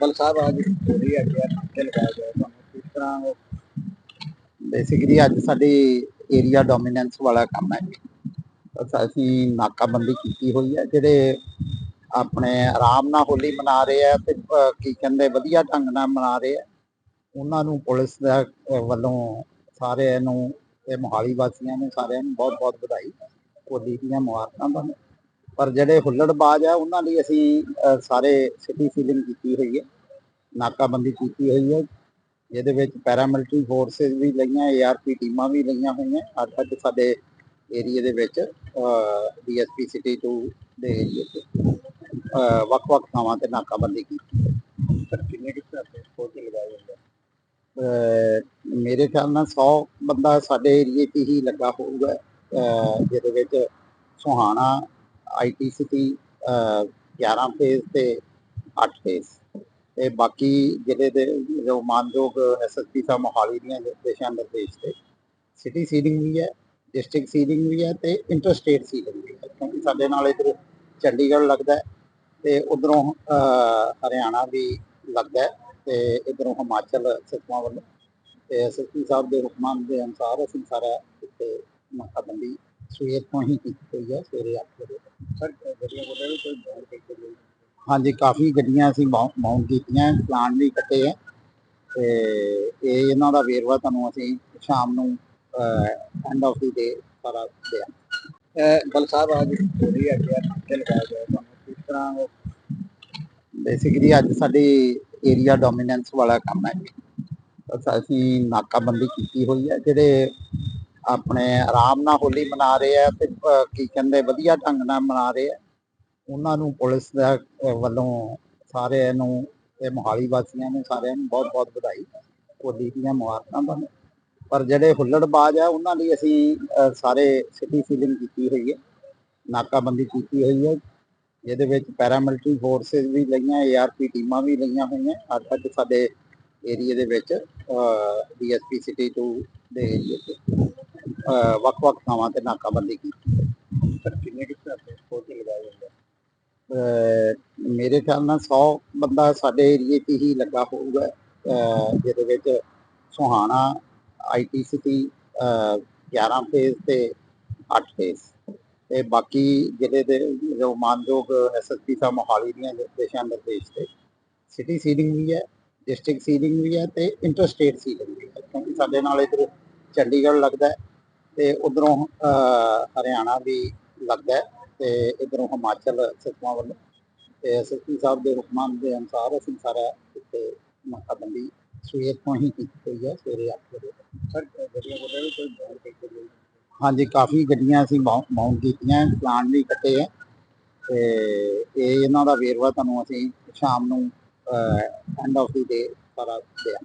ਗੱਲ ਸਾਹਿਬ ਅੱਜ ਹੋ ਰਹੀ ਹੈ ਲਗਾਇਆ ਗਿਆ ਤੁਹਾਨੂੰ ਕਿਸ ਤਰ੍ਹਾਂ ਬੇਸਿਕਲੀ ਅੱਜ ਸਾਡੀ ਏਰੀਆ ਡੋਮੀਨੈਂਸ ਵਾਲਾ ਕੰਮ ਹੈ। ਅਸੀਂ ਨਾਕਾਬੰਦੀ ਕੀਤੀ ਹੋਈ ਹੈ ਜਿਹੜੇ ਆਪਣੇ ਆਰਾਮ ਨਾਲ ਹੋਲੀ ਮਨਾ ਰਹੇ ਆ ਤੇ ਅਹ, ਕੀ ਕਹਿੰਦੇ ਵਧੀਆ ਢੰਗ ਨਾਲ ਮਨਾ ਰਹੇ ਆ ਉਹਨਾਂ ਨੂੰ ਪੁਲਿਸ ਦਾ ਵੱਲੋਂ ਸਾਰਿਆਂ ਨੂੰ ਤੇ ਮੋਹਾਲੀ ਵਾਸੀਆਂ ਨੂੰ ਸਾਰਿਆਂ ਨੂੰ ਬਹੁਤ ਬਹੁਤ ਵਧਾਈ। ਹੋਲੀ ਦੀਆਂ ਮੁਬਾਰਕਾਂ ਤੁਹਾਨੂੰ। ਪਰ ਜਿਹੜੇ ਹੁੱਲੜਬਾਜ਼ ਆ ਉਹਨਾਂ ਲਈ ਅਸੀਂ ਸਾਰੇ ਸਿਟੀ ਸੀਲਿੰਗ ਕੀਤੀ ਹੋਈ ਹੈ ਨਾਕਾਬੰਦੀ ਕੀਤੀ ਹੋਈ ਹੈ। ਜਿਹਦੇ ਵਿੱਚ ਪੈਰਾਮਿਲਟਰੀ ਫੋਰਸਸ ਵੀ ਲਈਆਂ ਏਆਰਪੀ ਟੀਮਾਂ ਵੀ ਲਈਆਂ ਹੋਈਆਂ ਅੱਜ ਤੱਕ ਸਾਡੇ ਏਰੀਆ ਦੇ ਵਿੱਚ ਡੀਐਸਪੀ ਸਿਟੀ 2 ਦੇ ਏਰੀਆ 'ਚ ਅਹ, ਵੱਖ-ਵੱਖ ਥਾਵਾਂ ਤੇ ਨਾਕਾਬੰਦੀ ਕੀਤੀ। ਸਰ ਕਿੰਨੇ ਕਿਸ ਲਗਾਏ ਜਾਂਦੇ ਅਹ, ਮੇਰੇ ਖਿਆਲ ਨਾਲ 100 ਬੰਦਾ ਸਾਡੇ ਏਰੀਏ 'ਚ ਹੀ ਲੱਗਾ ਹੋਊਗਾ ਜਿਹਦੇ ਵਿੱਚ ਸੁਹਾਣਾ ਆਈਟੀ ਸਿਟੀ 11 ਫੇਜ਼ ਤੇ 8 ਫੇਜ਼ ਤੇ ਬਾਕੀ ਜ਼ਿਲ੍ਹੇ ਦੇ ਜੋ ਮਾਨਯੋਗ ਐਸਐਸਪੀ ਸਾਹਿਬ ਮੋਹਾਲੀ ਦੀਆਂ ਦਿਸ਼ਾ ਨਿਰਦੇਸ਼ ਤੇ। ਸਿਟੀ ਸੀਲਿੰਗ ਵੀ ਹੈ ਡਿਸਟ੍ਰਿਕਟ ਸੀਲਿੰਗ ਵੀ ਹੈ ਤੇ ਇੰਟਰਸਟੇਟ ਸੀਲਿੰਗ ਵੀ ਹੈ। ਕਿਉਂਕਿ ਸਾਡੇ ਨਾਲ ਇਧਰ ਚੰਡੀਗੜ੍ਹ ਲੱਗਦਾ ਹੈ ਤੇ ਉਧਰੋਂ ਹਰਿਆਣਾ ਵੀ ਲੱਗਦਾ ਹੈ ਤੇ ਇਧਰੋਂ ਹਿਮਾਚਲ ਸਿੱਖਾਂ ਵੱਲੋਂ। ਤੇ ਐਸਐਸਪੀ ਸਾਹਿਬ ਦੇ ਹੁਕਮਾਂ ਦੇ ਅਨੁਸਾਰ ਅਸੀਂ ਸਾਰਾ ਇੱਥੇ ਮਕਾਬੰਦੀ ਸਵੇਰ ਤੋਂ ਹੀ ਕੀਤੀ ਹੋਈ ਹੈ, ਸਵੇਰੇ 8 ਵਜੇ ਸਰ ਗੱਡੀਆਂ ਕੋਲ ਵੀ ਕੋਈ ਬਾਹਰ ਕਿੱਥੇ ਗਈ ਹਾਂਜੀ ਕਾਫੀ ਗੱਡੀਆਂ ਅਸੀਂ ਮਾਊਂਟ ਕੀਤੀਆਂ ਪਲਾਨ ਵੀ ਕੱਟੇ ਆ। ਤੇ ਇਹ ਇਹਨਾਂ ਦਾ ਵੇਰਵਾ ਤੁਹਾਨੂੰ ਅਸੀਂ ਸ਼ਾਮ ਨੂੰ ਐਂਡ ਆਫ ਦੀ ਡੇ ਸਾਰਾ ਦਿਆਂ ਗੱਲ ਸਾਹਿਬ ਅੱਜ ਹੋ ਰਹੀ ਹੈ ਕਿ ਨਾਕੇ ਲਗਾਇਆ ਗਿਆ ਤੁਹਾਨੂੰ? ਕਿਸ ਤਰ੍ਹਾਂ ਬੇਸਿਕਲੀ ਅੱਜ ਸਾਡੀ ਏਰੀਆ ਡੋਮੀਨੈਂਸ ਵਾਲਾ ਕੰਮ ਹੈ। ਅਸੀਂ ਨਾਕਾਬੰਦੀ ਕੀਤੀ ਹੋਈ ਹੈ ਜਿਹੜੇ ਆਪਣੇ ਆਰਾਮ ਨਾਲ ਹੋਲੀ ਮਨਾ ਰਹੇ ਆ ਤੇ ਅਹ, ਕੀ ਕਹਿੰਦੇ ਵਧੀਆ ਢੰਗ ਨਾਲ ਮਨਾ ਰਹੇ ਆ। ਉਹਨਾਂ ਨੂੰ ਪੁਲਿਸ ਦਾ ਵੱਲੋਂ ਸਾਰਿਆਂ ਨੂੰ ਤੇ ਮੋਹਾਲੀ ਵਾਸੀਆਂ ਨੂੰ ਸਾਰਿਆਂ ਨੂੰ ਬਹੁਤ ਬਹੁਤ ਵਧਾਈ। ਹੋਲੀ ਦੀਆਂ ਮੁਬਾਰਕਾਂ ਤੁਹਾਨੂੰ ਪਰ ਜਿਹੜੇ ਹੁੱਲੜਬਾਜ਼ ਆ ਉਹਨਾਂ ਲਈ ਅਸੀਂ ਸਾਰੇ ਸਿਟੀ ਸੀਲਿੰਗ ਕੀਤੀ ਹੋਈ ਹੈ। ਨਾਕਾਬੰਦੀ ਕੀਤੀ ਹੋਈ ਹੈ। ਜਿਹਦੇ ਵਿੱਚ ਪੈਰਾਮਿਲਟਰੀ ਫੋਰਸਸ ਵੀ ਲਈਆਂ ਏਆਰਪੀ ਟੀਮਾਂ ਵੀ ਲਈਆਂ ਹੋਈਆਂ ਅੱਜ ਤੱਕ ਸਾਡੇ ਏਰੀਆ ਦੇ ਵਿੱਚ ਡੀਐਸਪੀ ਸਿਟੀ 2 ਦੇ ਏਰੀਆ 'ਤੇ। ਵੱਖ-ਵੱਖ ਥਾਵਾਂ ਤੇ ਨਾਕਾਬੰਦੀ ਕੀਤੀ ਸਰ, ਕਿੰਨੇ ਕਿਸ ਤਰ੍ਹਾਂ ਦੇ ਲਗਾਏ ਜਾਂਦੇ ਮੇਰੇ ਖਿਆਲ ਨਾਲ 100 ਬੰਦਾ ਸਾਡੇ ਏਰੀਏ 'ਚ ਹੀ ਲੱਗਾ ਹੋਊਗਾ। ਜਿਹਦੇ ਵਿੱਚ ਸੁਹਾਣਾ ਆਈਟੀ ਸਿਟੀ 11 ਫੇਜ਼ ਤੇ 8 ਫੇਜ਼ ਤੇ ਬਾਕੀ ਜ਼ਿਲ੍ਹੇ ਦੇ ਜੋ ਮਾਨਯੋਗ ਐਸਐਸਪੀ ਸਾਹਿਬ ਮੋਹਾਲੀ ਦੀਆਂ ਦਿਸ਼ਾ ਨਿਰਦੇਸ਼ ਤੇ ਸਿਟੀ ਸੀਲਿੰਗ ਵੀ ਹੈ ਡਿਸਟ੍ਰਿਕਟ ਸੀਲਿੰਗ ਵੀ ਹੈ ਤੇ ਇੰਟਰਸਟੇਟ ਸੀਲਿੰਗ ਵੀ ਹੈ। ਕਿਉਂਕਿ ਸਾਡੇ ਨਾਲ ਇਧਰ ਚੰਡੀਗੜ੍ਹ ਲੱਗਦਾ ਹੈ। ਤੇ ਉਧਰੋਂ ਹਰਿਆਣਾ ਵੀ ਲੱਗਦਾ ਹੈ ਤੇ ਇਧਰੋਂ ਹਿਮਾਚਲ ਸਿੱਖਾਂ ਵੱਲੋਂ ਤੇ ਐਸਐਸਪੀ ਸਾਹਿਬ ਦੇ ਹੁਕਮਾਂ ਦੇ ਅਨੁਸਾਰ ਅਸੀਂ ਸਾਰਾ ਇੱਥੇ ਨਾਕਾਬੰਦੀ ਸਵੇਰ ਤੋਂ ਹੀ ਕੀਤੀ ਹੋਈ ਹੈ ਸਵੇਰੇ 8 ਵਜੇ ਸਰ ਗੱਡੀਆਂ ਕੋਲ ਵੀ ਕੋਈ ਹਾਂਜੀ ਕਾਫੀ ਗੱਡੀਆਂ ਅਸੀਂ ਮਾਊਂਟ ਕੀਤੀਆਂ ਪਲਾਨ ਵੀ ਕੱਟੇ ਆ ਤੇ ਇਹ ਇਹਨਾਂ ਦਾ ਵੇਰਵਾ ਤੁਹਾਨੂੰ ਅਸੀਂ ਸ਼ਾਮ ਨੂੰ ਐਂਡ ਆਫ ਦੀ ਡੇ ਸਾਰਾ ਦਿਆਂ